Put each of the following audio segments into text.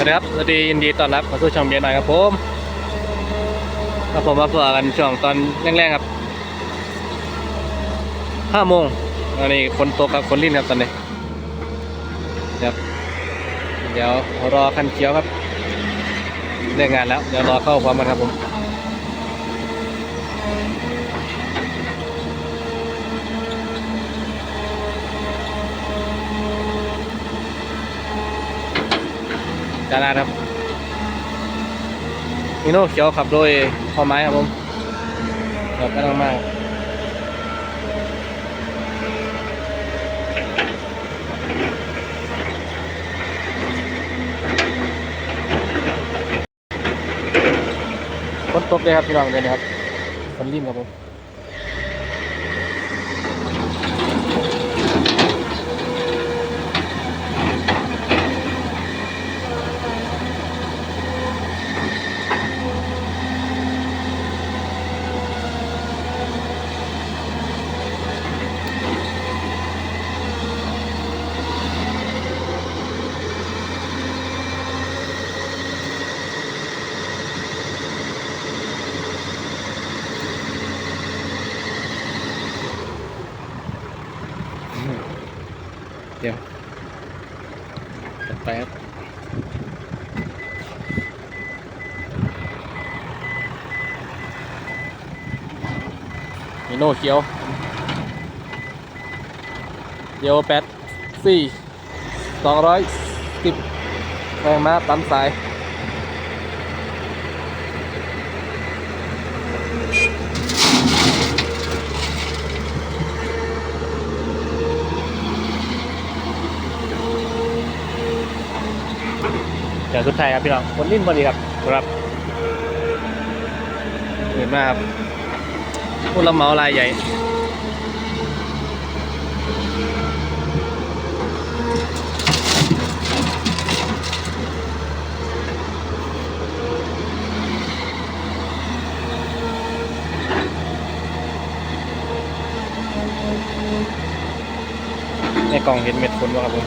วัสดีครับ สวัสดียินดีต้อนรับเข้าสู่ช่องเบียร์หน่อยครับผมครับผมมาเผื่อกันช่วงตอนแรกๆครับห้าโมงอันนี้คนตกครับคนลิ้นครับตอนนี้ครับเดี๋ยวรอคันเขียวครับเลิกงานแล้ว เดี๋ยวรอเข้าพร้อมกันครับผม จานาครับมิโน่เขียวขับโดยพอไม้ครับผมครับกำลังมากฝนตกเลยครับพี่น้องเลยนะครับฝนริมครับผม เดี๋ยวจัดไปครับมิโน่เขียว เดียวแปดสี่สองร้อยสิบแรงม้าปั๊มสาย เดี๋ยวสุดท้ายครับพี่น้องคนลิ้นพอดีครับครับเห็นมากครับผู้รับเหมารายใหญ่ในกล่องเห็นเม็ดฝนว่าครับผม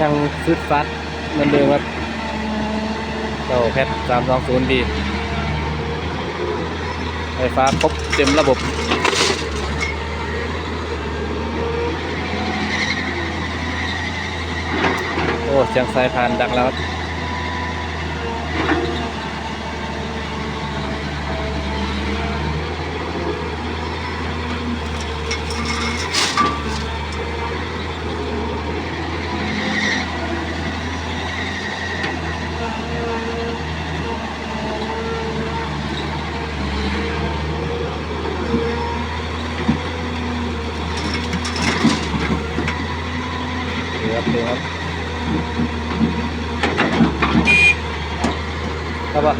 ยังฟึดฟัดเหมือนเดิมครับเจ้าแพทสามสองศูนย์ดีไฟฟ้าครบเต็มระบบโอ้เสียงสายพานดังแล้ว ครั